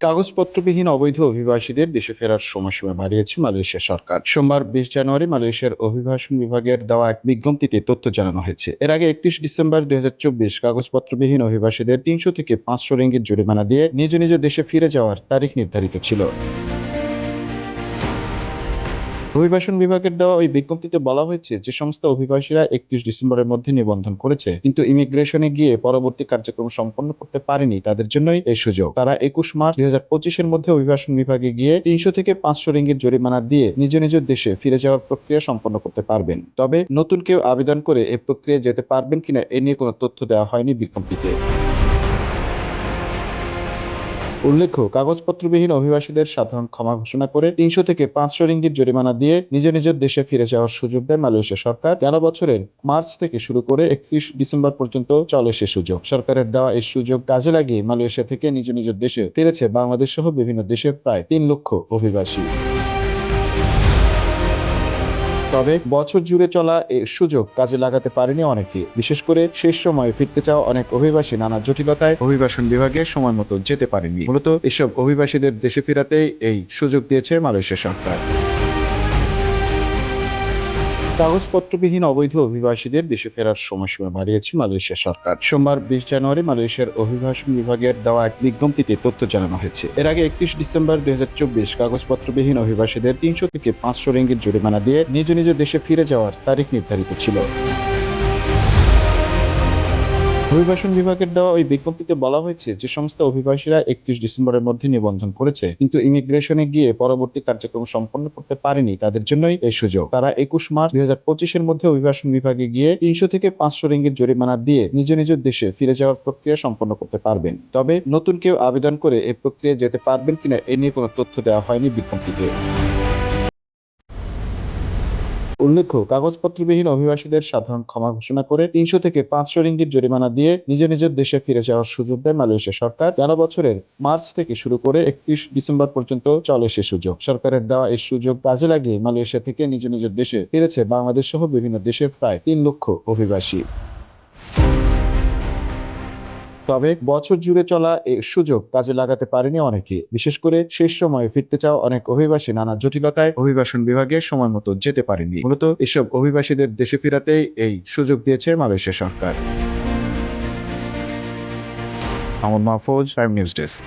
কাগজপত্রবিহীন অবৈধ অভিবাসীদের দেশে ফেরার সময়সীমা বাড়িয়েছে মালয়েশিয়া সরকার। সোমবার বিশ জানুয়ারি মালয়েশিয়ার অভিবাসন বিভাগের দেওয়া এক বিজ্ঞপ্তিতে তথ্য জানানো হয়েছে। এর আগে একত্রিশ ডিসেম্বর দুই হাজার চব্বিশ কাগজপত্রবিহীন অভিবাসীদের তিনশো থেকে পাঁচশো রিঙ্গিত জরিমানা দিয়ে নিজ নিজ দেশে ফিরে যাওয়ার তারিখ নির্ধারিত ছিল। অভিবাসন বিভাগের দেওয়া ওই বিজ্ঞপ্তিতে বলা হয়েছে যে সমস্ত অভিবাসীরা একত্রিশ ডিসেম্বরের মধ্যে নিবন্ধন করেছে, কিন্তু ইমিগ্রেশনে গিয়ে পরবর্তী কার্যক্রম সম্পন্ন করতে পারেনি। তাদের জন্যই এই সুযোগ। তারা একুশ মার্চ দুই হাজার পঁচিশের মধ্যে অভিবাসন বিভাগে গিয়ে তিনশো থেকে পাঁচশো রিঙ্গিত জরিমানা দিয়ে নিজ নিজ দেশে ফিরে যাওয়ার প্রক্রিয়া সম্পন্ন করতে পারবেন। তবে নতুন কেউ আবেদন করে এই প্রক্রিয়া যেতে পারবেন কিনা এ নিয়ে কোনো তথ্য দেওয়া হয়নি বিজ্ঞপ্তিতে। উল্লেখ্য, কাগজপত্রবিহীন অভিবাসীদের সাধারণ ক্ষমা ঘোষণা করে তিনশো থেকে পাঁচশো রিঙ্গিত জরিমানা দিয়ে নিজ নিজের দেশে ফিরে যাওয়ার সুযোগ দেয় মালয়েশিয়া সরকার। তেরো বছরের মার্চ থেকে শুরু করে একত্রিশ ডিসেম্বর পর্যন্ত চলে সে সুযোগ। সরকারের দেওয়া এই সুযোগ কাজে লাগিয়ে মালয়েশিয়া থেকে নিজ নিজ দেশে ফিরেছে বাংলাদেশ সহ বিভিন্ন দেশের প্রায় তিন লক্ষ অভিবাসী। তবে বছর জুড়ে চলা এই সুযোগ কাজে লাগাতে পারেনি অনেকে। বিশেষ করে শেষ সময়ে ফিরতে চাওয়া অনেক অভিবাসী নানা জটিলতায় অভিবাসন বিভাগে সময় মতো যেতে পারেনি। মূলত এসব অভিবাসীদের দেশে ফেরাতেই এই সুযোগ দিয়েছে মালয়েশিয়া সরকার। কাগজপত্রবিহীন অবৈধ অভিবাসীদের দেশে ফেরার সময়সীমা বাড়িয়েছে মালয়েশিয়া সরকার। সোমবার বিশ জানুয়ারি মালয়েশিয়ার অভিবাসন বিভাগের দেওয়া এক বিজ্ঞপ্তিতে তথ্য জানানো হয়েছে। এর আগে একত্রিশ ডিসেম্বর দুই হাজার চব্বিশ কাগজপত্রবিহীন অভিবাসীদের তিনশো থেকে পাঁচশো রেঙ্গির জরিমানা দিয়ে নিজ নিজ দেশে ফিরে যাওয়ার তারিখ নির্ধারিত ছিল। অভিবাসন বিভাগের দেওয়া ওই বিজ্ঞপ্তিতে বলা হয়েছে যে সমস্ত অভিবাসীরা একত্রিশ ডিসেম্বরের মধ্যে নিবন্ধন করেছে, কিন্তু ইমিগ্রেশনে গিয়ে পরবর্তী কার্যক্রম সম্পন্ন করতে পারেনি। তাদের জন্যই এই সুযোগ। তারা একুশ মার্চ দুই পঁচিশের মধ্যে অভিবাসন বিভাগে গিয়ে তিনশো থেকে পাঁচশো রিঙ্গিত জরিমানা দিয়ে নিজ নিজ দেশে ফিরে যাওয়ার প্রক্রিয়া সম্পন্ন করতে পারবেন। তবে নতুন কেউ আবেদন করে এই প্রক্রিয়া যেতে পারবেন কিনা, এ নিয়ে কোনো তথ্য দেওয়া হয়নি বিজ্ঞপ্তিতে। উল্লেখ্য, কাগজপত্রবিহীন অভিবাসীদের সাধারণ ক্ষমা ঘোষণা করে তিনশো থেকে পাঁচশো রিঙ্গিত জরিমানা দিয়ে নিজ নিজের দেশে ফিরে যাওয়ার সুযোগ দেয় মালয়েশিয়া সরকার। তেরো বছরের মার্চ থেকে শুরু করে একত্রিশ ডিসেম্বর পর্যন্ত চলে সে সুযোগ। সরকারের দেওয়া এই সুযোগ কাজে লাগিয়ে মালয়েশিয়া থেকে নিজ নিজের দেশে ফিরেছে বাংলাদেশ সহ বিভিন্ন দেশের প্রায় তিন লক্ষ অভিবাসী। তবে বছর জুড়ে চলা এই সুযোগ কাজে লাগাতে পারেনি অনেকে। বিশেষ করে শেষ সময়ে ফিরতে চাওয়া অনেক অভিবাসী নানা জটিলতায় অভিবাসন বিভাগে সময় মতো যেতে পারেনি। মূলত এসব অভিবাসীদের দেশে ফেরাতেই এই সুযোগ দিয়েছে মালয়েশিয়া সরকার। আমার মাহফুজ টাইম নিউজ ডেস্ক